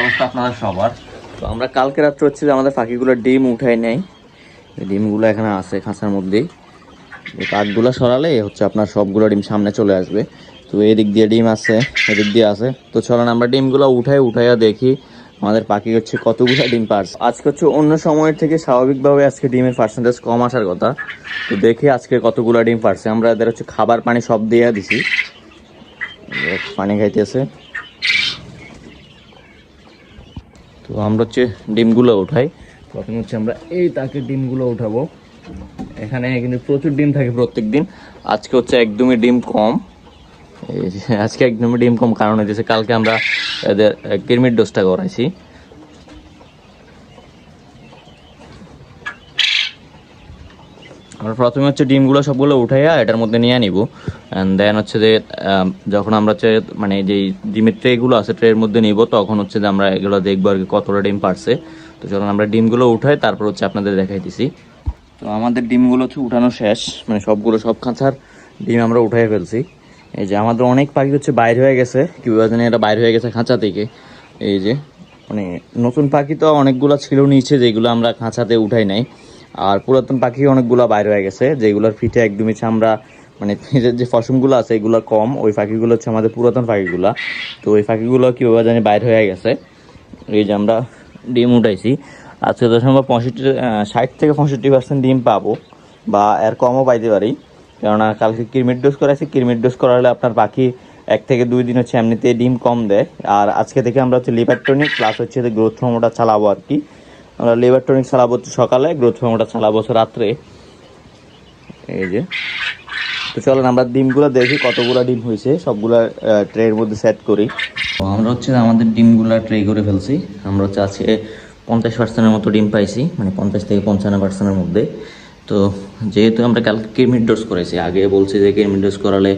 অবস্থা আপনাদের সবার? তো আমরা কালকে রাত্রে হচ্ছে যে আমাদের পাখিগুলোর ডিম উঠাই নেই। ডিমগুলো এখানে আছে খাঁচার মধ্যেই। কাঠগুলো সরালে হচ্ছে আপনার সবগুলো ডিম সামনে চলে আসবে। তো এদিক দিয়ে ডিম আছে, এদিক দিয়ে আছে। তো চলেন আমরা ডিমগুলো উঠাই, উঠাইয়া দেখি আমাদের পাখি হচ্ছে কতগুলো ডিম পারছে। আজকে হচ্ছে অন্য সময়ের থেকে স্বাভাবিকভাবে আজকে ডিমের পার্সেন্টেজ কম আসার কথা। তো দেখি আজকে কতগুলো ডিম পারছে। আমরা এদের হচ্ছে খাবার পানি সব দিয়ে দিছি। পানি খাইতেছে। তো আমরা হচ্ছে ডিমগুলো উঠাই। প্রথমে হচ্ছে আমরা এই তাকে ডিমগুলো উঠাবো। এখানে কিন্তু প্রচুর ডিম থাকে প্রত্যেক দিন আজকে হচ্ছে একদমই ডিম কম। আজকে একদমই ডিম কম কারণ হচ্ছে কালকে আমরা এদের কিরমির ডোজটা করাইছি। আমরা প্রথমে হচ্ছে ডিমগুলো সবগুলো উঠাইয়া এটার মধ্যে নিয়ে নিব। অ্যান্ড দেন হচ্ছে যে যখন আমরা হচ্ছে মানে যেই ডিমের ট্রেগুলো আছে ট্রের মধ্যে নিব, তখন হচ্ছে যে আমরা এগুলো দেখব আর কি কতটা ডিম পারছে। তো যখন আমরা ডিমগুলো উঠাই, তারপর হচ্ছে আপনাদের দেখাইতেছি। তো আমাদের ডিমগুলো হচ্ছে উঠানো শেষ মানে সবগুলো সব খাঁচার ডিম আমরা উঠাই ফেলছি। এই যে আমাদের অনেক পাখি হচ্ছে বাইরে হয়ে গেছে কীভাবে জানি এটা বাইরে হয়ে গেছে খাঁচা থেকে। এই যে মানে নতুন পাখি তো অনেকগুলো ছিল নিচে, যেগুলো আমরা খাঁচাতে উঠাই নাই। আর পুরাতন পাখি অনেকগুলো বাইরে হয়ে গেছে, যেগুলোর ফিটে একদমই চামড়া মানে ফিটের যে ফসমগুলো আছে এগুলো কম, ওই পাখিগুলো হচ্ছে আমাদের পুরাতন পাখিগুলো। তো ওই পাখিগুলো কীভাবে জানি বাইরে হয়ে গেছে। এই যে আমরা ডিম উঠাইছি। আজকে তো সম্ভব পঁয়ষট্টি ষাট থেকে পঁয়ষট্টি পার্সেন্ট ডিম পাবো, বা এর কমও পাইতে পারি। কেননা কালকে কিরমিট ডোজ করাইছি, কিরমিট ডোজ করালে আপনার পাখি এক থেকে দুই দিন হচ্ছে এমনিতে ডিম কম দেয়। আর আজকে থেকে আমরা হচ্ছে লিভারটনিক প্লাস হচ্ছে গ্রোথ ফর্মোটা চালাবো আর কি। আমরা লিভারটনিক চালাবো হচ্ছে সকালে গ্রোথ ফর্মোটা হচ্ছে রাত্রে। এই যে। তো চলেন আমরা ডিমগুলো দেখি কতগুলো ডিম হয়েছে, সবগুলা ট্রের মধ্যে সেট করি। তো আমরা হচ্ছে আমাদের ডিমগুলা ট্রে করে ফেলছি। আমরা হচ্ছে আজকে পঞ্চাশ পার্সেন্টের মতো ডিম পাইছি মানে পঞ্চাশ থেকে পঞ্চান্ন পার্সেন্টের মধ্যে। তো যেহেতু আমরা কালকে কিরমিট ডোজ করেছি, আগে বলছি যে কিরমিট ডোজ করালে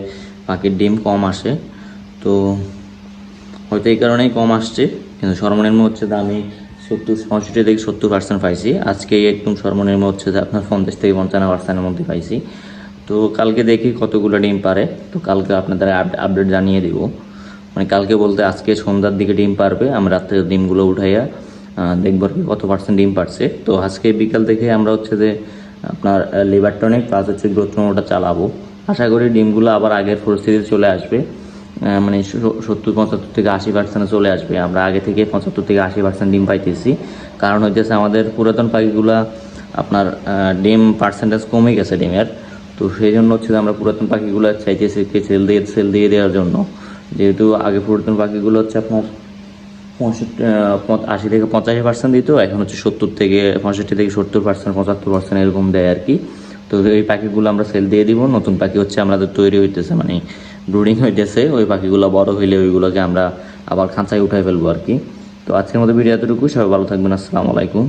পাখির ডিম কম আসে। তো হয়তো এই কারণেই কম আসছে, কিন্তু সর্বনিম্ন হচ্ছে আমি সত্তর, পঁয়ষট্টি থেকে সত্তর পার্সেন্ট পাইছি। আজকে একদম সর্বনিম্ন হচ্ছে যে আপনার পঞ্চাশ থেকে পঞ্চান্ন পার্সেন্টের মধ্যে পাইছি। তো কালকে দেখি কতগুলো ডিম পারে। তো কালকে আপনাদের আপডেট জানিয়ে দিব। মানে কালকে বলতে আজকে সন্ধ্যার দিকে ডিম পারবে, আমরা রাত্রে ডিমগুলো উঠাইয়া দেখব আর কি কত পার্সেন্ট ডিম পারছে। তো আজকে বিকাল থেকে আমরা হচ্ছে যে আপনার লিভার টনিক প্লাস হচ্ছে গ্রোথ চালাবো। আশা করি ডিমগুলো আবার আগের পরিস্থিতিতে চলে আসবে। মানে সত্তর, পঁচাত্তর থেকে আশি পার্সেন্টে চলে আসবে। আমরা আগে থেকে পঁচাত্তর থেকে আশি পার্সেন্ট ডিম পাইতেছি। কারণ হইতেছে আমাদের পুরাতন পাখিগুলা আপনার ডিম পার্সেন্টেজ কমে গেছে ডিমের। তো সেই জন্য হচ্ছে আমরা পুরাতন পাখিগুলো চাইতেছি সেল দিয়ে সেল দিয়ে দেওয়ার জন্য। যেহেতু আগে পুরাতন পাখিগুলো হচ্ছে আপনার পঁয়ষট্টি আশি থেকে পঁচাশি পার্সেন্ট দিত, এখন হচ্ছে সত্তর থেকে পঁয়ষট্টি থেকে সত্তর পার্সেন্ট পঁচাত্তর পার্সেন্ট এরকম দেয় আর কি। তো এই পাখিগুলো আমরা সেল দিয়ে দিব। নতুন পাখি হচ্ছে আমাদের তৈরি হইতেছে মানে ব্রুডিং হইতেছে, ওই পাখিগুলো বড় হইলে ওইগুলোকে আমরা আবার খাঁচায় উঠাই ফেলব আর কি। তো আজকের মতো ভিডিও এতটুকু সবাই ভালো থাকবেন, আসসালামু আলাইকুম।